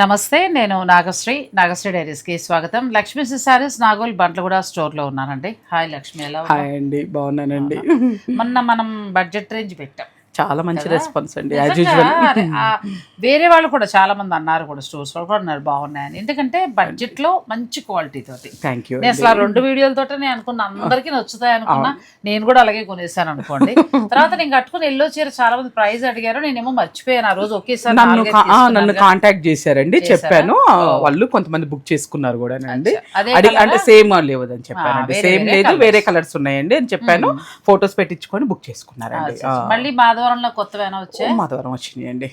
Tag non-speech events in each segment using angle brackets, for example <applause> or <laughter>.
నమస్తే నేను నాగశ్రీ. నాగశ్రీ డైరీస్కి స్వాగతం. లక్ష్మీ సారీస్ నాగోల్ బంట్లగూడ స్టోర్లో ఉన్నానండి. హాయ్ లక్ష్మి ఎలా? హాయ్ అండి బాగున్నానండి. మొన్న మనం బడ్జెట్ రేంజ్ పెట్టాం. చాలా మంచి? రెస్పాన్స్ అండి వేరే వాళ్ళు కూడా చాలా మంది అన్నారు కూడా స్టోర్స్ వాళ్ళు కూడా అన్నారు బాగున్నాయని. ఎందుకంటే బడ్జెట్లో మంచి క్వాలిటీ తోటి. థ్యాంక్ యూ నేను అసలు రెండు వీడియోలతోటే నేను అనుకున్నా అందరికీ నచ్చుతాయి అనుకున్నా నేను కూడా అలాగే కొనేసాను అనుకోండి. <laughs> తర్వాత నేను కట్టుకుని ఎల్లో చీర చాలా మంది ప్రైస్ అడిగారు నేనేమో మర్చిపోయాను ఆ రోజు ఒకేసారి నన్ను. కాంటాక్ట్ చేశారండి చేశారా? చెప్పాను. వాళ్ళు కొంతమంది బుక్ చేసుకున్నారు కూడా అండి. అంటే? సేమ్ లేవదని చెప్పానండి. వేరే సేమ్ లేదు. వేరే కలర్స్ ఉన్నాయండి అని చెప్పాను. ఫొటోస్ పెట్టించుకొని బుక్ చేసుకున్నారండి. అచ్చా, అచ్చా. మాధవరంలో కొత్తవేనా వచ్చాయి మాధవరం వచ్చినాయండి.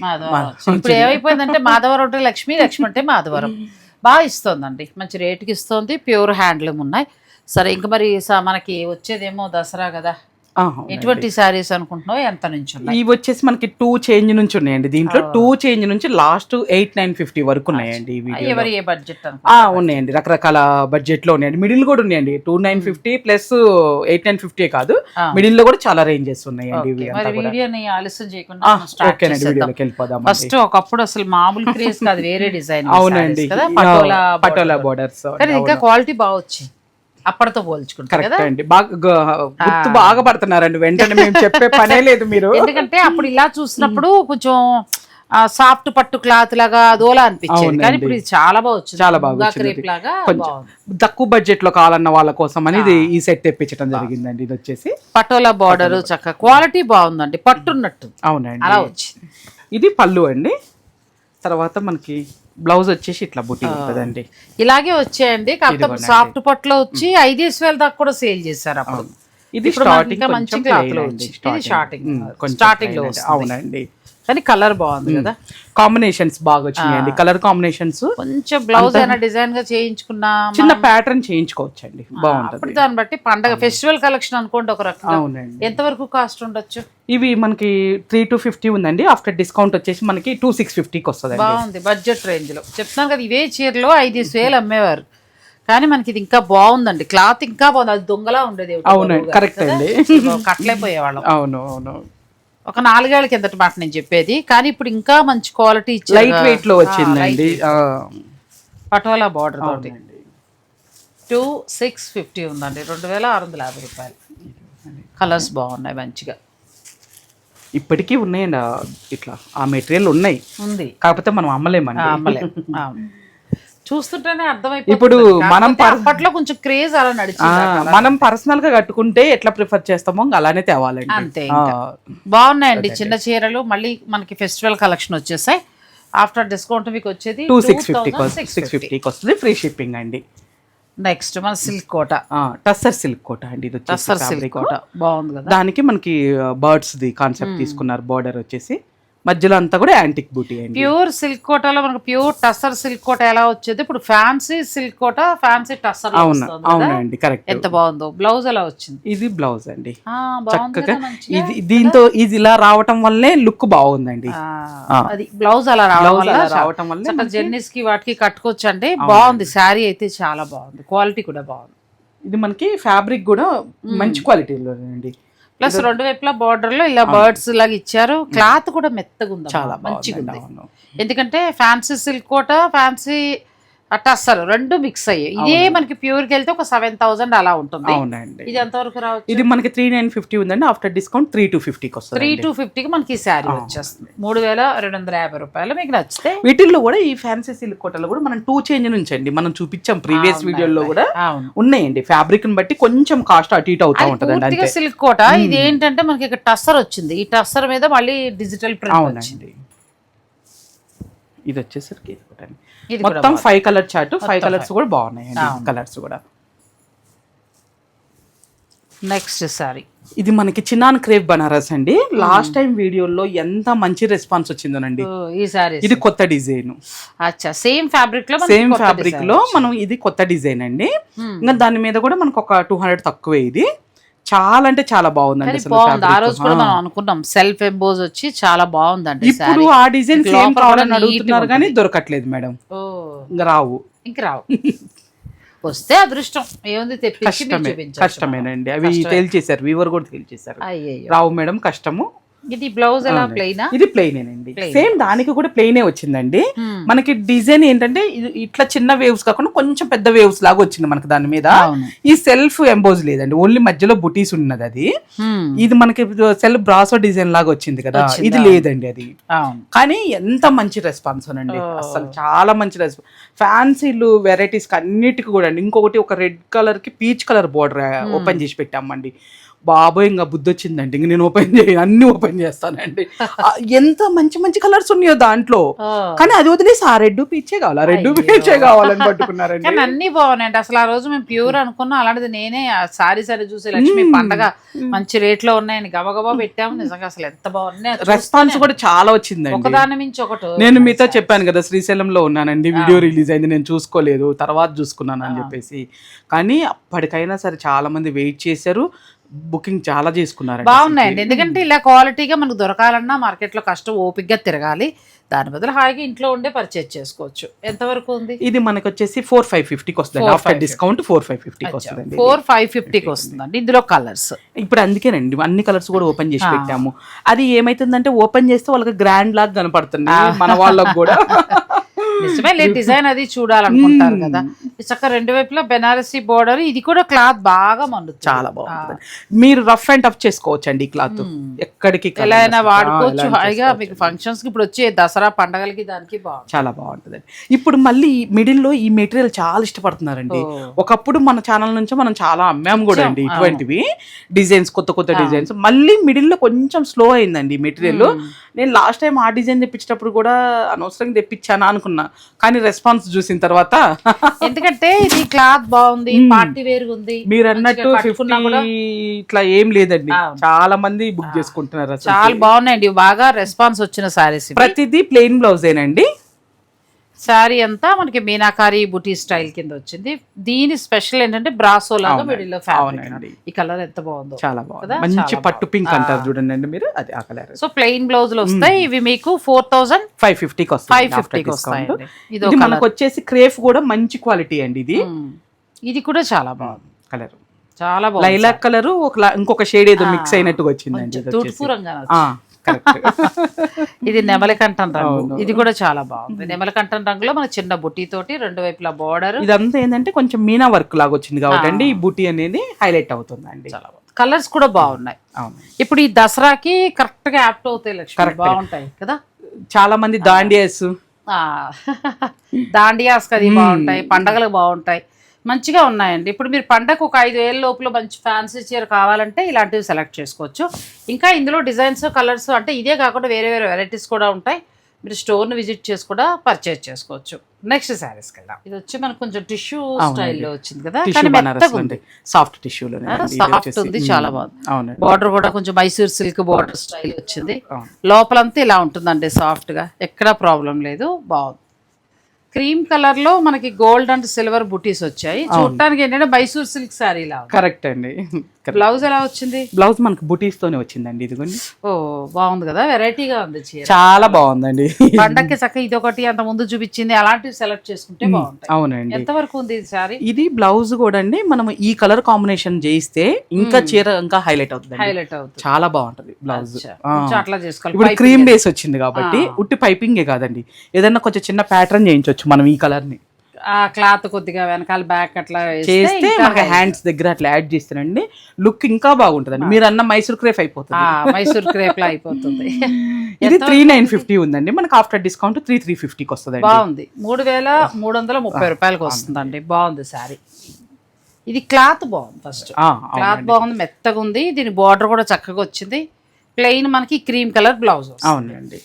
ఇప్పుడు ఏమైపోయిందంటే మాధవరం అంటే లక్ష్మి లక్ష్మి అంటే మాధవరం. బాగా ఇస్తోందండి. మంచి రేటుకి ఇస్తోంది. ప్యూర్ హ్యాండ్లూమ్ ఉన్నాయి. సరే ఇంకా మరి మనకి వచ్చేదేమో దసరా కదా. ఎటువంటి శారీస్ అనుకుంటున్నావు ఎంత నుంచి ఉన్నాయి? ఇవి వచ్చేసి మనకి టూ చేంజ్ నుంచి ఉన్నాయండి. దీంట్లో టూ చేంజ్ నుంచి లాస్ట్ ఎయిట్ నైన్ ఫిఫ్టీ వరకు ఉన్నాయండి ఎవరి ఏ బడ్జెట్ ఉన్నాయండి. రకరకాల బడ్జెట్లో ఉన్నాయండి. మిడిల్ కూడా ఉన్నాయండి. Two nine fifty plus eight nine fifty కాదు. మిడిల్లో కూడా చాలా రేంజెస్ ఉన్నాయండి వీడియోని ఆలస్యం చేయకుండా ఓకేనండి. వీడియోలోకి వెళ్ళిపోదాం ఫస్ట్ ఒకప్పుడు అసలు మామూలు క్రేజ్ కాదు వేరే డిజైన్ <laughs> అవునండి. పటోలా పటోలా బోర్డర్స్ ఇంకా క్వాలిటీ బాగా వచ్చింది అప్పటితో పోల్చుకుంటా కదా? కరెక్ట్ అండి. బాగా గుర్తు బాగా పడుతున్నారండి. వెంటనే మేము చెప్పే పనే లేదు మీరు. ఎందుకంటే అప్పుడు ఇలా చూసినప్పుడు కొంచెం సాఫ్ట్ పట్టు క్లాత్ లాగా అదోలా అనిపించేది. కానీ ఇప్పుడు ఇది చాలా బాగా వచ్చింది. చాలా బాగా కొంచెం తక్కువ బడ్జెట్లో కావాలన్న వాళ్ళ కోసం అని ఇది ఈ సెట్ తెప్పించడం జరిగిందండి. ఇది వచ్చేసి పటోలా బార్డర్ చక్కగా. క్వాలిటీ బాగుందండి. పట్టున్నట్టు. అవునండి. అలా వచ్చింది. ఇది పళ్ళు అండి. తర్వాత మనకి బ్లౌజ్ వచ్చేసి ఇట్లా బుట్టి ఉంటుందండి. ఇలాగే వచ్చాయండి. కాకపోతే సాఫ్ట్ పట్టులో వచ్చి ఐదేసి వేల దాకా కూడా సేల్ చేశారు అప్పుడు. ఇది స్టార్టింగ్ మంచి క్లాత్లో స్టార్టింగ్ స్టార్టింగ్లో. అవునండి. కానీ కలర్ బాగుంది కదా. కాంబినేషన్స్ బాగా వచ్చినాయండి. కలర్ కాంబినేషన్స్ కొంచెం బ్లౌజ్ అయినా డిజైన్గా చేయించుకున్నా చిన్న ప్యాటర్న్ చేయించుకోవచ్చండి. అప్పుడు బాగుంటది. దాన్ని బట్టి పండగ ఫెస్టివల్ కలెక్షన్ అనుకోండి ఒక రకంగా. అవునండి. ఎంత వరకు కాస్ట్ ఉండొచ్చు? ఇవి మనకి త్రీ టు ఫిఫ్టీ ఉందండి. ఆఫ్టర్ డిస్కౌంట్ వచ్చేసి మనకి టూ సిక్స్ ఫిఫ్టీకి వస్తుంది బాగుంది బడ్జెట్ రేంజ్లో. చెప్తున్నాను కదా ఇవే చీరలో ఐదు వేలు అమ్మేవారు. కానీ మనకి ఇది ఇంకా బాగుందండి. క్లాత్ ఇంకా బాగుంది. అది దొంగలా ఉండేది అవునండి కరెక్ట్? అండి. కట్టలేకపోయేవాళ్ళం. అవును అవును. ఒక నాలుగేళ్ళ కిందట మాట నేను చెప్పేది. కానీ ఇప్పుడు ఇంకా మంచి క్వాలిటీ లైట్ వెయిట్లో వచ్చిందండి. పటోలా బార్డర్ తోటి. టూ సిక్స్ ఫిఫ్టీ ఉందండి. రెండు వేల ఆరు వందల యాభై రూపాయలు. కలర్స్ బాగున్నాయి మంచిగా. ఇప్పటికీ ఉన్నాయండి ఇట్లా. ఆ మెటీరియల్ ఉన్నాయి. ఉంది. కాకపోతే మనం అమ్మలేమండి. అమ్మలే. అవును. చూస్తుంటేనే అర్థమైపోతుంది. ఇప్పుడు మనం అప్పట్లో కొంచెం క్రేజ్ అలా నడిచింది మనం పర్సనల్గా కట్టుకుంటే ఎట్లా ప్రిఫర్ చేస్తామో అలానే తేవాలండి. అంతే. బాగున్నాయండి చిన్న చీరలు. మళ్ళీ మనకి ఫెస్టివల్ కలెక్షన్ వచ్చేసాయి. ఆఫ్టర్ డిస్కౌంట్ మీకు వచ్చేది టూ సిక్స్ ఫిఫ్టీ సిక్స్ ఫిఫ్టీకి వస్తుంది. ఫ్రీ షిప్పింగ్ అండి. నెక్స్ట్ మన సిల్క్ కోట. టస్సర్ సిల్క్ కోట అండి. ఇది టస్సర్ సిల్క్. కోట. బాగుంది కదా. దానికి మనకి బర్డ్స్ ది కాన్సెప్ట్ తీసుకున్నారు. బార్డర్ వచ్చేసి. మధ్యలో అంతా కూడా యాంటిక్ బూటీ అండి. ప్యూర్ సిల్క్ కోటలో మనకు ప్యూర్ టస్సర్ సిల్క్ కోట ఎలా వచ్చేది? ఇప్పుడు fancy silk Kota fancy tussar అవును అవునండి కరెక్ట్. ఎంత బాగుందో. బ్లౌజ్ ఎలా వచ్చింది? ఇది బ్లౌజ్ అండి. చక్కగా. ఇది దీంతో ఇది ఇలా రావటం వల్లే లుక్ బాగుందండి. అది బ్లౌజ్ అలా రావటం వల్లే జెన్నిస్కి వాటికి కట్టుకోవచ్చు అండి బాగుంది. శారీ అయితే చాలా బాగుంది. క్వాలిటీ కూడా బాగుంది. ఇది మనకి ఫ్యాబ్రిక్ కూడా మంచి క్వాలిటీలో అండి. ప్లస్ రెండు వైపులా బార్డర్లో ఇలా బర్డ్స్ లాగా ఇచ్చారు. క్లాత్ కూడా మెత్తగా ఉంది చాలా మంచిగా ఉంది. ఎందుకంటే fancy silk Kota fancy tussar రెండు మిక్స్ అయ్యాయి ఇదే మనకి ప్యూర్కి వెళ్తే ఒక సెవెన్ థౌసండ్ అలా ఉంటుంది. అవునండి. ఇది ఎంతవరకు రావచ్చు? ఇది మనకి త్రీ నైన్ ఫిఫ్టీ ఉందండి. ఆఫ్టర్ డిస్కౌంట్ త్రీ టూ ఫిఫ్టీకి వస్తుంది త్రీ టూ ఫిఫ్టీకి మనకి ఈ శారీ వచ్చేస్తుంది. మూడు వేల రెండు వందల యాభై రూపాయలు మీకు నచ్చితే. వీటిల్లో కూడా ఈ ఫ్యాన్సీ సిల్క్ కోటలో కూడా మనం టూ చేంజ్ నుంచి అండి మనం చూపించాం ప్రీవియస్ వీడియోలో కూడా. ఉన్నాయండి. ఫ్యాబ్రిక్ని బట్టి కొంచెం కాస్ట్ అటు ఇటు అవుతా అంతే. సిల్క్ కోట. ఇది ఏంటంటే మనకి ఇక్కడ టస్సర్ వచ్చింది. ఈ టస్సర్ మీద మళ్ళీ డిజిటల్ ప్రింట్ వచ్చింది. అవునండి ఇది వచ్చేసరికి ఇది కూడా మొత్తం five colour chart five colours కూడా బాగున్నాయండి. కలర్స్ కూడా. నెక్స్ట్ సారీ ఇది మనకి చిన్నాన్ క్రేప్ బనారస్ అండి. లాస్ట్ టైం వీడియోలో ఎంత మంచి రెస్పాన్స్ వచ్చిందోనండి. ఇది కొత్త డిజైన్. అచ్చా సేమ్ ఫ్యాబ్రిక్లో సేమ్ ఫ్యాబ్రిక్లో మనం ఇది కొత్త డిజైన్ అండి. ఇంకా దాని మీద కూడా మనకు ఒక టూ హండ్రెడ్ తక్కువే ఇది. చాలా అంటే చాలా బాగుందండి బాగుంది. ఆ. రోజు కూడా మనం అనుకున్నాం. సెల్ఫ్ ఎంబోజ్ వచ్చి చాలా బాగుందండి ఇప్పుడు ఆ డిజైన్ సేమ్ కావాలని అడుగుతున్నారు కానీ దొరకట్లేదు మేడం. రావు. ఇంక రావు. <laughs> వస్తే అదృష్టం. ఏముంది తెప్పించి కష్టమే కష్టమేనండి. అవి తేల్చేశారు వీవర్ కూడా తేల్చేశారు. రావు మేడం కష్టము. ఇది బ్లౌజ్ ఎలా ప్లెయినా ఇది ప్లెయినేనండి. సేమ్ దానికి కూడా ప్లెయినే వచ్చిందండి. మనకి డిజైన్ ఏంటంటే ఇది ఇట్లా చిన్న వేవ్స్ కాకుండా కొంచెం పెద్ద వేవ్స్ లాగా వచ్చింది మనకి దాని మీద. ఈ సెల్ఫ్ ఎంబోజ్ లేదండి. ఓన్లీ మధ్యలో బుటీస్ ఉన్నది అది. ఇది మనకి సెల్ఫ్ బ్రాసో డిజైన్ లాగా వచ్చింది కదా. ఇది లేదండి అది. కానీ ఎంత మంచి రెస్పాన్స్ అండి అసలు చాలా మంచి రెస్పాన్స్ ఫ్యాన్సీలు వెరైటీస్ అన్నిటికి కూడా అండి. ఇంకొకటి ఒక రెడ్ కలర్కి పీచ్ కలర్ బోర్డర్ ఓపెన్ చేసి పెట్టామండి. బాబోయ్ ఇంకా బుద్ధి వచ్చిందండి ఇంక నేను ఓపెన్ చేయ అన్ని ఓపెన్ చేస్తానండి. <laughs> ఎంత మంచి మంచి కలర్స్ ఉన్నాయో దాంట్లో. కానీ అది వదిలేసి ఆ రెడ్ పీచే కావాలి. ఆ రెడ్ పీచే కావాలని పట్టుకున్నారండి. కానీ అన్ని బాగున్నాయండి. అసలు ఆ రోజు మేము ప్యూర్ అనుకున్నాం అలాంటిది నేనే ఆ సారీ సారీ చూసి లక్ష్మి పండగ మంచి రేట్లో ఉన్నాయని గబగబా పెట్టాము. నిజంగా అసలు ఎంత బాగున్నాయి రెస్పాన్స్ కూడా చాలా వచ్చిందండి. ఒకదాని మించి ఒకటి నేను మీతో చెప్పాను కదా శ్రీశైలంలో ఉన్నానండి. వీడియో రిలీజ్ అయింది నేను చూసుకోలేదు తర్వాత చూసుకున్నాను అని చెప్పేసి. కానీ అప్పటికైనా సరే చాలా మంది వెయిట్ చేశారు. బుకింగ్ చాలా చేసుకున్నారండి బాగున్నాయండి. ఎందుకంటే ఇలా క్వాలిటీగా మనకు దొరకాలన్నా మార్కెట్లో కష్టం ఓపిక్గా తిరగాలి. దాని బదులు హాయిగా ఇంట్లో ఉండే పర్చేజ్ చేసుకోవచ్చు. ఎంతవరకు ఉంది? ఇది మనకి వచ్చేసి ఫోర్ ఫైవ్ ఫిఫ్టీకి వస్తుంది ఆఫ్టర్ డిస్కౌంట్ ఫోర్ ఫైవ్ ఫిఫ్టీకి వస్తుందండి ఫోర్ ఫైవ్ ఫిఫ్టీకి వస్తుందండి. ఇందులో కలర్స్ ఇప్పుడు అందుకేనండి అన్ని కలర్స్ కూడా ఓపెన్ చేసి పెట్టాము. అది ఏమైతుందంటే ఓపెన్ చేస్తే వాళ్ళకి గ్రాండ్ లాగా కనపడుతుంది. మన వాళ్ళకి కూడా. <laughs> నిజమే లేదు డిజైన్ అది చూడాలనుకుంటారు కదా. ఈ చక్క రెండు వైపులా బెనారసీ బోర్డర్ ఇది కూడా క్లాత్ బాగా మన్నుతుంది చాలా బాగుంటుంది. మీరు రఫ్ అండ్ టఫ్ చేసుకోవచ్చు అండి ఈ క్లాత్ ఎక్కడికి ఎలా అయినా వాడుకోవచ్చు. హాయిగా మీకు ఫంక్షన్స్కి ఇప్పుడు వచ్చే దసరా పండగలకి దానికి బాగుంటుంది. చాలా బాగుంటుంది ఇప్పుడు మళ్ళీ మిడిల్లో ఈ మెటీరియల్ చాలా ఇష్టపడుతున్నారండి. ఒకప్పుడు మన ఛానల్ నుంచి మనం చాలా అమ్మాము కూడా అండి ఇటువంటివి. డిజైన్స్ కొత్త కొత్త డిజైన్స్ మళ్ళీ మిడిల్లో కొంచెం స్లో అయిందండి మెటీరియల్ నేను లాస్ట్ టైం ఆ డిజైన్ తెప్పించేటప్పుడు కూడా అనవసరంగా తెప్పించానా అనుకున్నా. కానీ రెస్పాన్స్ చూసిన తర్వాత <laughs> ఎందుకంటే ఇది క్లాత్ బాగుంది పార్టీ వేర్ ఉంది. మీరు అన్నట్టు ఇట్లా ఏం లేదండి. చాలా మంది బుక్ చేసుకుంటున్నారు చాలా బాగున్నాయండి. బాగా రెస్పాన్స్ వచ్చిన సారీస్ ప్రతిదీ ప్లెయిన్ బ్లౌజేనండి. శారీ అంతా మనకి మీనాకారి బుటీ స్టైల్ కింద వచ్చింది. దీని స్పెషల్ ఏంటంటే బ్రాసో లాగా మిడిల్లో ఫ్యాబ్రిక్ అవునండి. ఈ కలర్ ఎంత బాగుందో. చాలా బాగుంది? మంచి పట్టు పింక్ అంటారు చూడండి అండి మీరు. అది ఆ కలర్. సో ప్లెయిన్ బ్లౌజులు వస్తాయి. ఇవి మీకు ఫోర్ థౌజండ్ ఫైవ్ ఫిఫ్టీకి వస్తుంది. ఫైవ్ ఫిఫ్టీకి discount. వస్తాయండి. ఇది మనకు వచ్చేసి క్రేఫ్ కూడా మంచి క్వాలిటీ అండి ఇది. ఇది కూడా చాలా బాగుంది. కలర్. చాలా బాగుంది లైలాక్ కలర్ ఒక లా- ఇంకొక షేడ్ ఏదో మిక్స్ అయినట్టుగా వచ్చిందండి ఇది నెమలకంఠం రంగు. ఇది కూడా చాలా బాగుంది. నెమలకంఠం రంగులో మన చిన్న బుట్టి తోటి రెండు వైపులా బార్డర్ ఇదంతా ఏంటంటే కొంచెం మీనా వర్క్ లాగా వచ్చింది కాబట్టి అండి. ఈ బూటీ అనేది హైలైట్ అవుతుందండి. కలర్స్ కూడా బాగున్నాయి. ఇప్పుడు ఈ దసరాకి కరెక్ట్గా యాప్ట్ అవుతాయి లక్ష్మి. బాగుంటాయి కదా? చాలా మంది దాండియాస్. <laughs> దాండియాస్ అది బాగుంటాయి. పండగలకు బాగుంటాయి. మంచిగా ఉన్నాయండి. ఇప్పుడు మీరు పండగకు ఒక ఐదు వేల లోపల మంచి ఫ్యాన్సీ చీర కావాలంటే ఇలాంటివి సెలెక్ట్ చేసుకోవచ్చు. ఇంకా ఇందులో డిజైన్స్ కలర్స్ అంటే ఇదే కాకుండా వేరే వేరే వెరైటీస్ కూడా ఉంటాయి. మీరు స్టోర్ని విజిట్ చేసి కూడా పర్చేజ్ చేసుకోవచ్చు. నెక్స్ట్ శారీస్కి వెళ్దాం. ఇది వచ్చి మనకు కొంచెం టిష్యూ స్టైల్లో వచ్చింది కదా? కానీ మెత్తగా ఉంది. సాఫ్ట్ టిష్యూలో సాఫ్ట్ ఉంది చాలా బాగుంది. బార్డర్ కూడా కొంచెం మైసూర్ సిల్క్ బార్డర్ స్టైల్ వచ్చింది. లోపలంతా ఇలా ఉంటుందండి సాఫ్ట్గా ఎక్కడా ప్రాబ్లం లేదు. బాగుంది. క్రీమ్ కలర్లో మనకి గోల్డ్ అండ్ సిల్వర్ బుటీస్ వచ్చాయి. చూడటానికి ఏంటంటే మైసూర్ సిల్క్ శారీ లా. కరెక్ట్ అండి. బ్లౌజ్ ఎలా వచ్చింది? బ్లౌజ్ మనకు బుటీస్ తోనే వచ్చిందండి ఇదిగోండి. ఓ బాగుంది కదా వెరైటీగా ఉంది చాలా బాగుందండి. పండక్కి చక్క ఇది ఒకటి అంత ముందు చూపించింది అలాంటివి సెలెక్ట్ చేసుకుంటే బాగుంటాయి. అవునండి. ఎంత వరకు ఉంది ఇది శారీ ఇది బ్లౌజ్ కూడా అండి మనం ఈ కలర్ కాంబినేషన్ చేయిస్తే ఇంకా చీర ఇంకా హైలైట్ అవుతుంది హైలైట్ అవుతుంది. చాలా బాగుంటది బ్లౌజ్ అట్లా చేసుకోవాలి. ఇప్పుడు క్రీమ్ బేస్ వచ్చింది కాబట్టి ఉట్టి పైపింగే కాదండి. ఏదైనా కొంచెం చిన్న ప్యాటర్న్ చేయించవచ్చు మనం ఈ కలర్ని. ఆ క్లాత్ కొద్దిగా వెనకాల బ్యాక్ అట్లా చేస్తే మనకి హ్యాండ్స్ దగ్గర అట్లా యాడ్ చేస్తానండి లుక్ ఇంకా బాగుంటుందండి. మీరు అన్న మైసూర్ క్రేఫ్ అయిపోతుంది. మైసూర్ క్రేప్ లా అయిపోతుంది. <laughs> ఇది త్రీ నైన్ ఫిఫ్టీ ఉందండి. మనకి ఆఫ్టర్ డిస్కౌంట్ త్రీ త్రీ ఫిఫ్టీకి వస్తుందండి. బాగుంది. మూడు వేల మూడు వందల ముప్పై రూపాయలకి వస్తుందండి. బాగుంది శారీ. ఇది క్లాత్ బాగుంది ఫస్ట్ క్లాత్ బాగుంది మెత్తగా ఉంది. దీని బార్డర్ కూడా చక్కగా వచ్చింది. ప్లెయిన్ మనకి క్రీమ్ కలర్ బ్లౌజ్ అవునండి.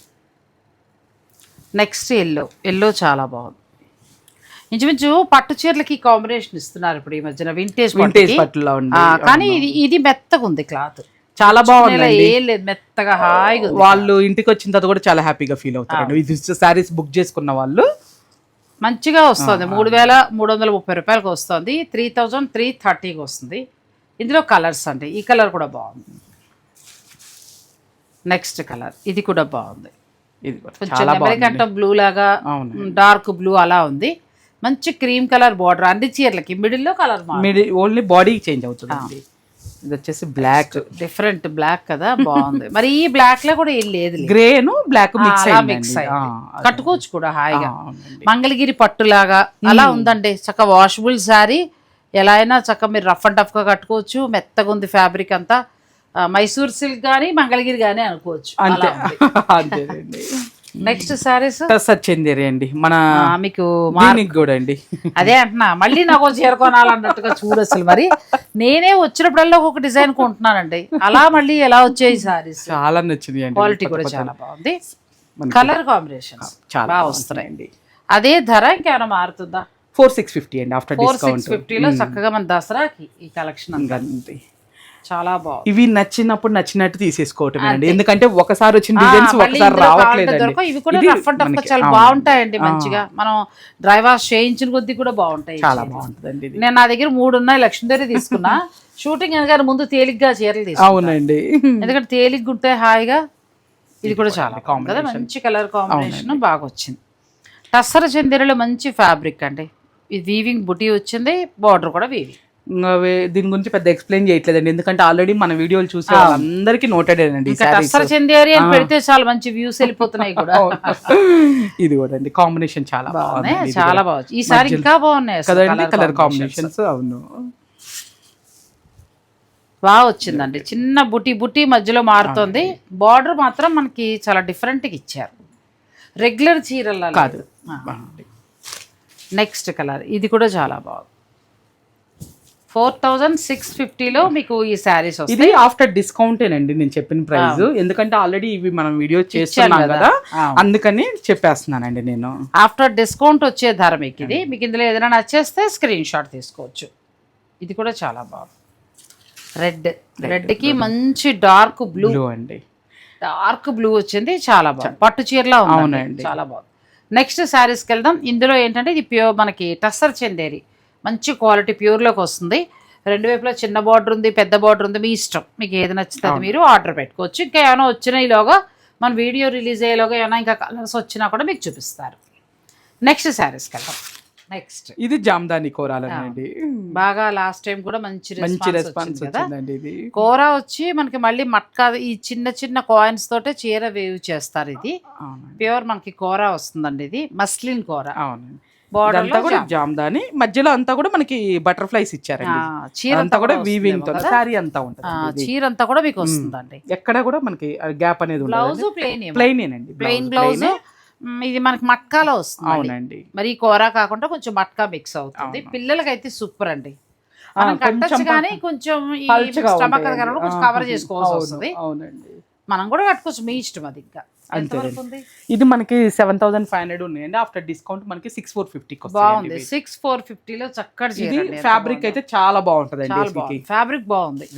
నెక్స్ట్ ఎల్లో ఎల్లో చాలా బాగుంది. ఇంచుమించు పట్టు చీరలకి కాంబినేషన్ ఇస్తున్నారు ఇప్పుడు ఈ మధ్యన వింటేజ్ వింటేజ్ పట్టులో ఉంది. కానీ ఇది ఇది మెత్తగా ఉంది క్లాత్ చాలా బాగుంది ఏం లేదు మెత్తగా హాయిగా వాళ్ళు ఇంటికి వచ్చిన తర్వాత కూడా చాలా హ్యాపీగా ఫీల్ అవుతారండి. ఇది శారీస్ బుక్ చేసుకున్న వాళ్ళు. మంచిగా వస్తుంది. మూడు వేల మూడు వందల ముప్పై రూపాయలకి వస్తుంది. త్రీ థౌజండ్ త్రీ థర్టీకి వస్తుంది. ఇందులో కలర్స్ అండి. ఈ కలర్ కూడా బాగుంది. నెక్స్ట్ కలర్ ఇది కూడా బాగుంది. ఇది కొంచెం అమెరికంట బ్లూ లాగా డార్క్ బ్లూ అలా ఉంది. మంచి క్రీమ్ కలర్ బార్డర్ అన్ని చీరలకి మిడిల్లో కలర్ మీరు ఓన్లీ బాడీ చేంజ్ అవుతుందండి ఇది వచ్చేసి బ్లాక్ డిఫరెంట్ బ్లాక్ కదా బాగుంది. మరి ఈ బ్లాక్లో కూడా ఏం లేదు గ్రేను బ్లాక్ మిక్స్ మిక్స్ కట్టుకోవచ్చు కూడా హాయిగా. మంగళగిరి పట్టులాగా అలా ఉందండి. చక్క వాషబుల్ శారీ ఎలా అయినా చక్క మీరు రఫ్ అండ్ టఫ్గా కట్టుకోవచ్చు. మెత్తగా ఉంది ఫ్యాబ్రిక్ అంతా. మైసూర్ సిల్క్ కానీ మంగళగిరి కానీ అనుకోవచ్చు. అంతే. <laughs> అంతేనండి. నెక్స్ట్ శారీస్ టస్ వచ్చింది అండి. మన మీకు కూడా అండి. అదే అంటున్నా. మళ్ళీ నాకు చీర కొనాలన్నట్టుగా చూడు అసలు మరి. నేనే వచ్చినప్పుడల్లా ఒక డిజైన్ కొంటున్నానండి. అలా మళ్ళీ ఎలా వచ్చాయి సారీస్ చాలా నచ్చింది అండి. క్వాలిటీ కూడా చాలా బాగుంది. కలర్ కాంబినేషన్స్ చాలా బాగా వస్తున్నాయండి అదే ధర ఇంకేమైనా మారుతుందా? ఫోర్ సిక్స్ ఫిఫ్టీ అండి ఆఫ్టర్ ఫోర్ సిక్స్ ఫిఫ్టీలో చక్కగా మన దసరాకి ఈ కలెక్షన్ అంతే. చాలా బాగుంది. ఇవి నచ్చినప్పుడు నచ్చినట్టు తీసేసుకోవటం అండి. ఎందుకంటే ఒకసారి వచ్చిన డిజైన్స్ ఒకసారి రావట్లేదు. ఇవి కూడా రఫ్ అండ్ టఫ్ చాలా. బాగుంటాయండి మంచిగా. మనం డ్రై వాష్ చేయించిన కొద్దీ కూడా బాగుంటాయి చాలా. బాగుంటుందండి ఇది. నేను నా దగ్గర మూడు ఉన్నాయి లక్ష్మీదేవి తీసుకున్నా. <laughs> షూటింగ్ అనగానే ముందు తేలిగ్గా చీరలు తీసుకున్నా అవునండి. ఎందుకంటే తేలిగ్గా ఉంటే హాయిగా ఇది కూడా చాలా కదా మంచి కలర్ కాంబినేషన్ బాగా వచ్చింది. టస్సర చందేరిలో మంచి ఫ్యాబ్రిక్ అండి. ఇది వీవింగ్ బుటీ వచ్చింది బార్డర్ కూడా వీవింగ్ దీని గురించి పెద్ద ఎక్స్ప్లెయిన్ చేయట్లేదండి. ఎందుకంటే ఆల్రెడీ మన వీడియోలు చూసే అందరికి నోటెడ్ అండి చందేరి అని పెడితే చాలా మంచి వ్యూస్ వెళ్ళిపోతున్నాయి కూడా. <laughs> ఇది కూడా అండి. కాంబినేషన్ చాలా బాగున్నాయి. బాగుంది చాలా బాగుంది. ఈసారి ఇంకా బాగున్నాయి కదండి కలర్. కాంబినేషన్స్ అవును. బాగా వచ్చిందండి. చిన్న బుట్టి బుట్టి మధ్యలో మారుతుంది. బార్డర్ మాత్రం మనకి చాలా డిఫరెంట్గా ఇచ్చారు. రెగ్యులర్ చీరల కాదు. నెక్స్ట్ కలర్ ఇది కూడా చాలా బాగుంది. ఫోర్ థౌజండ్ సిక్స్ ఫిఫ్టీలో మీకు ఈ శారీస్ ఇది ఆఫ్టర్ డిస్కౌంటేనండి నేను చెప్పిన ప్రైస్ ఎందుకంటే ఆల్రెడీ ఇవి మనం వీడియో చేస్తున్నాం కదా. అందుకని చెప్పేస్తున్నానండి నేను. ఆఫ్టర్ డిస్కౌంట్ వచ్చే ధర మీకు ఇది. మీకు ఇందులో ఏదైనా నచ్చేస్తే స్క్రీన్ షాట్ తీసుకోవచ్చు. ఇది కూడా చాలా బాగుంది. రెడ్. రెడ్కి మంచి డార్క్ బ్లూ. అండి. డార్క్ బ్లూ వచ్చింది. చాలా బాగుంది. పట్టు చీరలా ఉంది అవునండి. చాలా బాగుంది. నెక్స్ట్ శారీస్కి వెళ్దాం. ఇందులో ఏంటంటే ఇది ప్యూర్ మనకి టస్సర్ చందేరి. మంచి క్వాలిటీ ప్యూర్లోకి వస్తుంది. రెండు వైపులా చిన్న బార్డర్ ఉంది పెద్ద బార్డర్ ఉంది. మీ ఇష్టం. మీకు ఏది నచ్చితే అది మీరు ఆర్డర్ పెట్టుకోవచ్చు. ఇంకా ఏమైనా వచ్చిన ఈలోగా మన వీడియో రిలీజ్ అయ్యేలోగా ఏమైనా ఇంకా కలర్స్ వచ్చినా కూడా మీకు చూపిస్తారు. నెక్స్ట్ శారీస్కి వెళ్దాం. నెక్స్ట్ ఇది జామ్దాని కోరాలండి బాగా లాస్ట్ టైం కూడా మంచి మంచి రెస్పాన్స్ ఇది. కూర వచ్చి మనకి మళ్ళీ మట్కా ఈ చిన్న చిన్న కాయిన్స్ తోటే చీర వేవ్ చేస్తారు ఇది. ప్యూర్ మనకి కూర వస్తుందండి ఇది. మస్లిన్ కూర. అవునండి. ఇదంతా లో కూడా జామ్. జామ్దాని. మధ్యలో అంతా కూడా మనకి బటర్ఫ్లైస్ ఇచ్చారండి. ఆ, చీర అంతా కూడా వీవింగ్తో. సారీ అంతా ఆ, ఉంటుంది చీర అంతా కూడా మీకు వస్తుందండి. ఎక్కడ కూడా మనకి గ్యాప్ అనేది బ్లౌజ్ ప్లెయిన్ ప్లెయిన్ ఏనండి. ప్లెయిన్ బ్లౌజ్ ఇది మనకి మట్కాలో వస్తుంది. అవునండి. మరి కూర కాకుండా కొంచెం మట్కా మిక్స్ అవుతుంది. పిల్లలకి అయితే సూపర్ అండి. కట్టచ్చు కానీ కొంచెం స్టమక్ కవర్ చేసుకోవాల్సి వస్తుంది. అవునండి. మనం కూడా కట్టుకోవచ్చు. మీ ఇష్టం అది ఇంకా. ఇది మనకి సెవెన్ థౌసండ్ ఫైవ్ హండ్రెడ్ ఉన్నాయండి. ఆఫ్టర్ డిస్కౌంట్ మనకి సిక్స్ ఫోర్ ఫిఫ్టీకి బాగుంది. సిక్స్ ఫోర్ ఫిఫ్టీలో చక్కటి ఇది ఫ్యాబ్రిక్. అయితే చాలా. బాగుంది. ఫ్యాబ్రిక్ బాగుంది.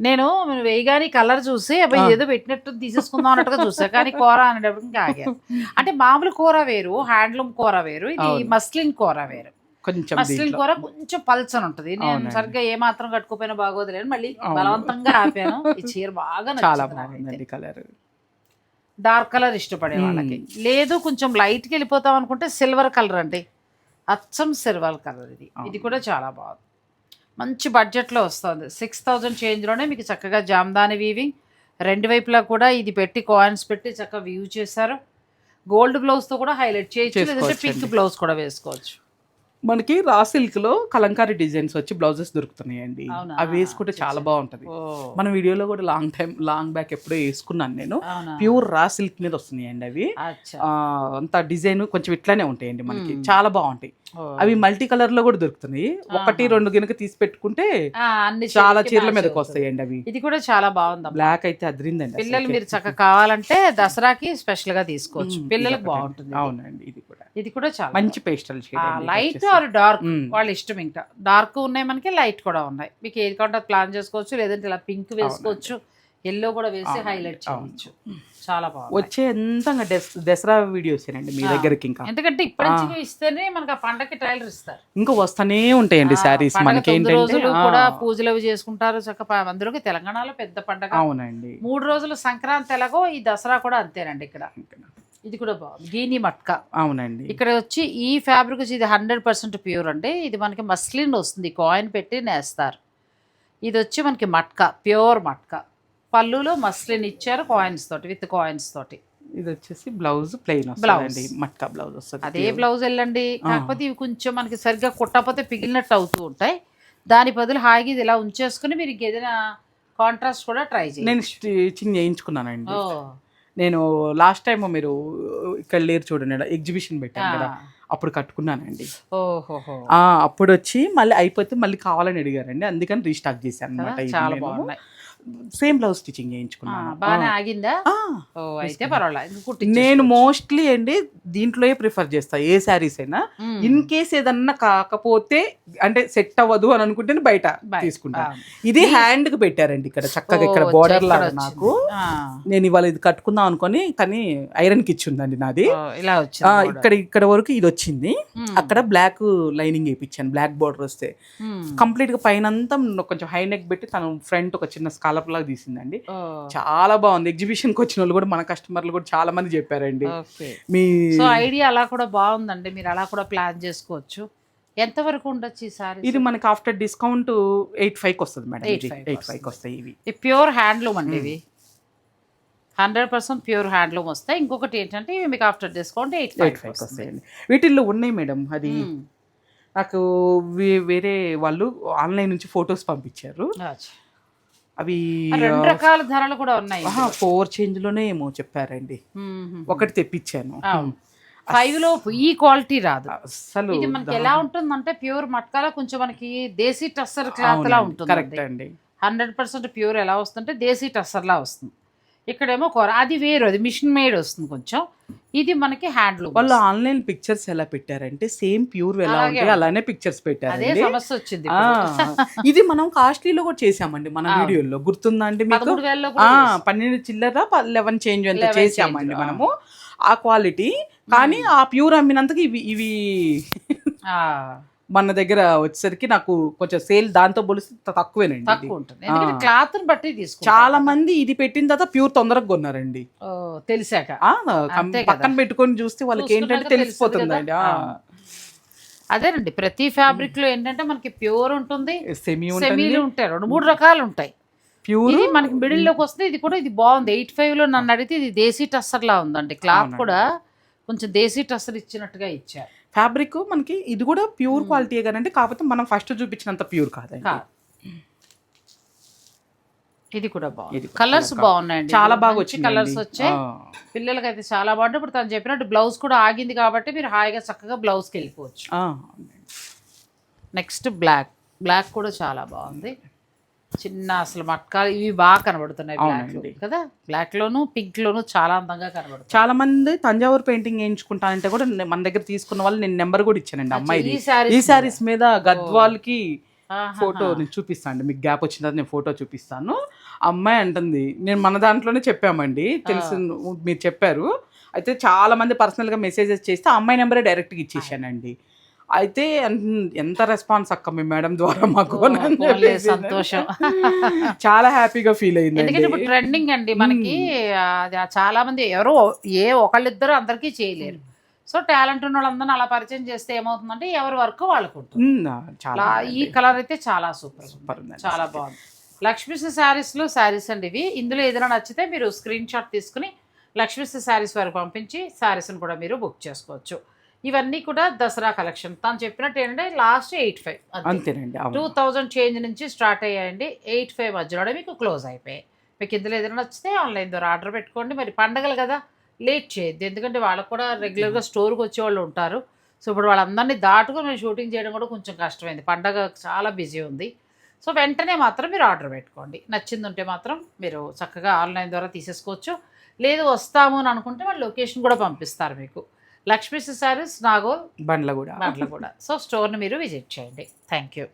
నేను వేయగాని కలర్ చూసి అబ్బాయి ఏదో పెట్టినట్టు తీసేసుకుందాం అన్నట్టుగా చూసా. కానీ కూర అనేటప్పుడు ఇంకా ఆగాను. <laughs> అంటే మామూలు కూర వేరు హ్యాండ్లూమ్ కూర వేరు. ఇది మస్లిన్ కూర వేరు. కొంచెం మస్లిన్. కూర కొంచెం పల్చని ఉంటది నేను సరిగ్గా ఏ మాత్రం కట్టుకోపోయినా బాగోదులేని మళ్ళీ బలవంతంగా ఆపాను. ఈ చీర బాగా <laughs> చాలా. బాగుందండి కలర్. డార్క్ కలర్ ఇష్టపడే వాళ్ళకి. లేదు కొంచెం లైట్కి వెళ్ళిపోతాం అనుకుంటే సిల్వర్ కలర్ అండి. అచ్చం సిల్వర్ కలర్ ఇది. ఇది కూడా చాలా బాగుంది. మంచి బడ్జెట్లో వస్తుంది. సిక్స్ థౌజండ్ చేంజ్లోనే మీకు చక్కగా జామ్దాని వీవింగ్. రెండు వైపులా కూడా ఇది పెట్టి కాయిన్స్ పెట్టి చక్కగా వ్యూ చేశారు. గోల్డ్ బ్లౌజ్తో కూడా హైలైట్ చేయొచ్చు. లేదంటే పింక్ బ్లౌజ్ కూడా వేసుకోవచ్చు. మనకి రా సిల్క్లో కలంకారీ డిజైన్స్ వచ్చి బ్లౌజెస్ దొరుకుతున్నాయండి? అవి వేసుకుంటే చాలా బాగుంటది. మన వీడియోలో కూడా లాంగ్ టైం లాంగ్ బ్యాక్ ఎప్పుడో వేసుకున్నాను నేను. ప్యూర్ రా సిల్క్ మీద వస్తున్నాయండి అవి. అంత డిజైన్ కొంచెం ఇట్లానే ఉంటాయండి మనకి. చాలా బాగుంటాయి. అవి మల్టీ కలర్లో కూడా దొరుకుతున్నాయి. ఒకటి రెండు గినక తీసి పెట్టుకుంటే చాలా చీరల మీదకి. వస్తాయండి అవి. ఇది కూడా చాలా బాగుంది బ్లాక్ అయితే అదిరిందండి. పిల్లలు మీరు చక్కగా కావాలంటే దసరాకి స్పెషల్గా తీసుకోవచ్చు. పిల్లలకు బాగుంటుంది. అవునండి ఇది కూడా. ఇది కూడా చాలా మంచి pastel shade light or dark. వాళ్ళ ఇష్టం ఇంకా. డార్క్ ఉన్నాయి మనకి లైట్ కూడా ఉన్నాయి. మీకు ఏది కావాలంటే ప్లాన్ చేసుకోవచ్చు లేదంటే ఇలా పింక్ వేసుకోవచ్చు ఎల్లో కూడా వేసి హైలైట్ చేయవచ్చు చాలా బాగుంది వచ్చే ఎంత దసరా వీడియోస్ ఏనండి మీ దగ్గరికి ఇంకా? ఎందుకంటే ఇప్పటి నుంచి ఇస్తేనే మనకి ఆ పండగకి టైలర్ ఇస్తారు. ఇంకా వస్తానే ఉంటాయండి శారీస్ మనకి ఏంటంటే. కూడా పూజలు అవి చేసుకుంటారు. చక్కగా అందులోకి తెలంగాణలో పెద్ద పండగ. అవునండి. మూడు రోజులు సంక్రాంతి ఎలాగో ఈ దసరా కూడా అంతేనండి ఇక్కడ. ఇది కూడా బాగుంది. గీని మట్కా. అవునండి. ఇక్కడ వచ్చి ఈ ఫ్యాబ్రిక్ వచ్చి ఇది హండ్రెడ్ పర్సెంట్ ప్యూర్ అండి. ఇది మనకి మస్లిన్ వస్తుంది. కాయిన్ పెట్టి నేస్తారు. ఇది వచ్చి మనకి మట్కా ప్యూర్ మట్కా. పళ్ళులో మస్లిన్ ఇచ్చారు కాయిన్స్ తోటి విత్ కాయిన్స్ తోటి. ఇది వచ్చేసి బ్లౌజ్ ప్లెయిన్. వస్తుంది మట్కా బ్లౌజ్ వస్తుంది. అదే బ్లౌజ్ వెళ్ళండి. కాకపోతే ఇవి కొంచెం మనకి సరిగ్గా కుట్టకపోతే పిగిలినట్టు అవుతూ ఉంటాయి. దాని బదులు హాయిగా ఇది ఇలా ఉంచేసుకుని మీరు ఇంకేదైనా కాంట్రాస్ట్ కూడా ట్రై చేయండి. నేను స్టిచింగ్ చేయించుకున్నానండి. నేను లాస్ట్ టైం మీరు ఇక్కడ లేరు చూడండి ఎగ్జిబిషన్ పెట్టాను. కదా అప్పుడు కట్టుకున్నానండి. అప్పుడు వచ్చి మళ్ళీ అయిపోతే మళ్ళీ కావాలని అడిగారండి అందుకని రీస్టాక్ చేశాను అనమాట సేమ్ బ్లౌజ్ స్టిచింగ్ ఆ, చేయించుకున్నాను ఆగిందా ఓ అయితే పర్వాలేదు నేను. మోస్ట్లీ అండి దీంట్లో ప్రిఫర్ చేస్తా ఏ శారీస్ అయినా. ఇన్ కేస్ ఏదన్నా కాకపోతే అంటే సెట్ అవ్వదు అని అనుకుంటే బయట. తీసుకుంటా. ఇది హ్యాండ్కి పెట్టారండి ఇక్కడ చక్కగా ఇక్కడ బోర్డర్ లాగా. నాకు నేను ఇవాళ ఇది కట్టుకుందాం అనుకొని కానీ ఐరన్కి ఇచ్చిందండి నాది ఇలా. ఇక్కడ ఇక్కడ వరకు ఇది వచ్చింది. అక్కడ బ్లాక్ లైనింగ్ వేయించాను బ్లాక్ బోర్డర్ వస్తే. కంప్లీట్గా పైన అంతా కొంచెం హై నెక్ పెట్టి తను ఫ్రంట్ ఒక చిన్న స్కాలప్ లాగా తీసిందండి. చాలా బాగుంది. ఎగ్జిబిషన్కి వచ్చిన వాళ్ళు కూడా మన కస్టమర్లు కూడా చాలా మంది చెప్పారండి. మీ సో ఐడియా అలా కూడా బాగుందండి. మీరు అలా కూడా ప్లాన్ చేసుకోవచ్చు. ఎంత వరకు ఉండొచ్చు ఈ సారీ ఇది మనకి ఆఫ్టర్ డిస్కౌంట్ ఎయిట్ ఫైవ్ వస్తుంది మేడం. 8.5 ఎయిట్ ఫైవ్ వస్తాయి ఇవి. ప్యూర్ హ్యాండ్లూమ్ అండి ఇవి. హండ్రెడ్ పర్సెంట్ ప్యూర్ హ్యాండ్లూమ్ వస్తాయి. ఇంకొకటి ఏంటంటే ఇవి మీకు after discount eight eight five వస్తాయండి. వీటిల్లో ఉన్నాయి మేడం. అది నాకు వేరే వాళ్ళు ఆన్లైన్ నుంచి ఫొటోస్ పంపించారు. అవి రెండు రకాల ధరలు కూడా ఉన్నాయి ఫోర్ చేంజ్లోనే ఏమో చెప్పారండి. ఒకటి తెప్పించాను. ఫైవ్లో ఈ క్వాలిటీ రాదు. అసలు ఇది మనకి ఎలా ఉంటుందంటే ప్యూర్ మట్కాల కొంచెం మనకి దేశీ టస్సర్ క్లాత్ లా ఉంటుంది కరెక్ట్ అండి. హండ్రెడ్ పర్సెంట్ ప్యూర్ ఎలా వస్తుంటే దేశీ టస్సర్ లా వస్తుంది. ఇక్కడేమో కొర అది వేరు అది మిషన్ మేడ్ వస్తుంది కొంచెం. ఇది మనకి హ్యాండ్లూమ్ వాళ్ళు ఆన్లైన్ పిక్చర్స్ ఎలా పెట్టారంటే సేమ్ ప్యూర్ ఎలా ఉంటాయి అలానే పిక్చర్స్ అదే పెట్టారండి సమస్య వచ్చింది. ఇది మనం కాస్ట్లీలో కూడా చేసామండి మన. వీడియోలో గుర్తుందా అండి మీకు. పన్నెండు చిల్లర లెవెన్ చేంజ్ 11 చేసామండి మనము. ఆ క్వాలిటీ. కానీ ఆ ప్యూర్ అమ్మినంతకి ఇవి ఇవి ఆ, మన దగ్గర వచ్చేసరికి నాకు కొంచెం సేల్ దాంతో పోలిస్తే తక్కువేనండి. తక్కువ ఉంటుంది. ఎందుకంటే క్లాత్ బట్టి చాలా మంది ఇది పెట్టిన తర్వాత ప్యూర్ తొందరగా కొన్నారండి. తెలిసాక. పక్కన పెట్టుకొని చూస్తే వాళ్ళకి ఏంటంటే తెలిసిపోతుందండి. అదేనండి ప్రతి ఫ్యాబ్రిక్లో ఏంటంటే మనకి ప్యూర్ ఉంటుంది సెమీ ఉంటుంది. సెమీలు ఉంటాయి రెండు మూడు రకాలు ఉంటాయి. ప్యూర్ మనకి మిడిల్లోకి వస్తే ఇది కూడా ఇది బాగుంది. ఎయిట్ ఫైవ్లో నన్ను అడిగితే ఇది దేశీ టస్సర్ లా ఉందండి. క్లాత్. కూడా కొంచెం దేశీ టస్సర్ ఇచ్చినట్టుగా ఇచ్చారు. ఫ్యాబ్రిక్ మనకి ఇది కూడా ప్యూర్ క్వాలిటీ కానంటే కాకపోతే మనం ఫస్ట్ చూపించినంత ప్యూర్ కాదండి. కాదు. ఇది కూడా బాగుంది. కలర్స్ బాగున్నాయండి. చాలా బాగా మంచి వచ్చింది కలర్స్ వచ్చాయి పిల్లలకి అయితే చాలా బాగుంటుంది ఇప్పుడు తను చెప్పినట్టు బ్లౌజ్ కూడా ఆగింది కాబట్టి మీరు హాయిగా చక్కగా బ్లౌజ్కి వెళ్ళిపోవచ్చు. నెక్స్ట్ బ్లాక్ బ్లాక్ కూడా చాలా బాగుంది. చిన్న అసలు మట్కాలు ఇవి బాగా కనబడుతున్నాయి. కదా? బ్లాక్ లోను పింక్ లోను చాలా అందంగా కనబడుతుంది చాలా మంది తంజావూరు పెయింటింగ్ వేయించుకుంటానంటే కూడా మన దగ్గర తీసుకున్న వాళ్ళు నేను నెంబర్ కూడా ఇచ్చానండి అమ్మాయిది ఈ సారీస్ మీద. గద్వాల్కి ఆహా. ఫోటో నేను చూపిస్తాను మీకు గ్యాప్ వచ్చిన తర్వాత నేను ఫోటో చూపిస్తాను. అమ్మాయి అంటుంది నేను మన దాంట్లోనే చెప్పామండి తెలిసి మీరు చెప్పారు. అయితే చాలా మంది పర్సనల్గా మెసేజెస్ చేస్తే అమ్మాయి నెంబరే డైరెక్ట్గా ఇచ్చేసానండి. అయితే ఎంత రెస్పాన్స్ అక్క మీ మేడం ద్వారా మాకు? సంతోషం. చాలా హ్యాపీగా ఫీల్ అయిందండి. ఎందుకంటే ఇప్పుడు ట్రెండింగ్ అండి మనకి అది చాలా మంది ఎవరో ఏ ఒకళ్ళిద్దరు అందరికీ చేయలేరు. సో టాలెంట్ ఉన్న వాళ్ళందరినీ అలా పరిచయం చేస్తే ఏమవుతుందంటే ఎవరి వర్క్ వాళ్ళకు చాలా ఈ కలర్ అయితే చాలా సూపర్ సూపర్ చాలా బాగుంది. లక్ష్మీశ్రీ శారీస్లో శారీస్ అండి ఇవి. ఇందులో ఏదైనా నచ్చితే మీరు స్క్రీన్ షాట్ తీసుకుని లక్ష్మీశ్రీ శారీస్ వారికి పంపించి శారీస్ని కూడా మీరు బుక్ చేసుకోవచ్చు. ఇవన్నీ కూడా దసరా కలెక్షన్. తను చెప్పినట్టు ఏంటంటే లాస్ట్ ఎయిట్ ఫైవ్ అంతేనండి. టూ థౌజండ్ చేంజ్ నుంచి స్టార్ట్ అయ్యాయండి. ఎయిట్ ఫైవ్ మధ్యలోనే మీకు క్లోజ్ అయిపోయాయి. మీకు ఇందులో ఏదైనా నచ్చితే ఆన్లైన్ ద్వారా ఆర్డర్ పెట్టుకోండి. మరి పండగలు కదా లేట్ చేయొద్దు. ఎందుకంటే వాళ్ళకు కూడా రెగ్యులర్గా స్టోర్కి వచ్చేవాళ్ళు ఉంటారు. సో ఇప్పుడు వాళ్ళందరినీ దాటుకుని మేము షూటింగ్ చేయడం కూడా కొంచెం కష్టమైంది. పండగ చాలా బిజీ ఉంది. సో వెంటనే మాత్రం మీరు ఆర్డర్ పెట్టుకోండి. నచ్చింది ఉంటే మాత్రం మీరు చక్కగా ఆన్లైన్ ద్వారా తీసేసుకోవచ్చు. లేదు వస్తాము అని అనుకుంటే వాళ్ళు లొకేషన్ కూడా పంపిస్తారు మీకు. లక్ష్మీ సారీస్ నాగోల్ బండ్ల కూడా దాంట్లో కూడా సో స్టోర్ని మీరు విజిట్ చేయండి. Thank you.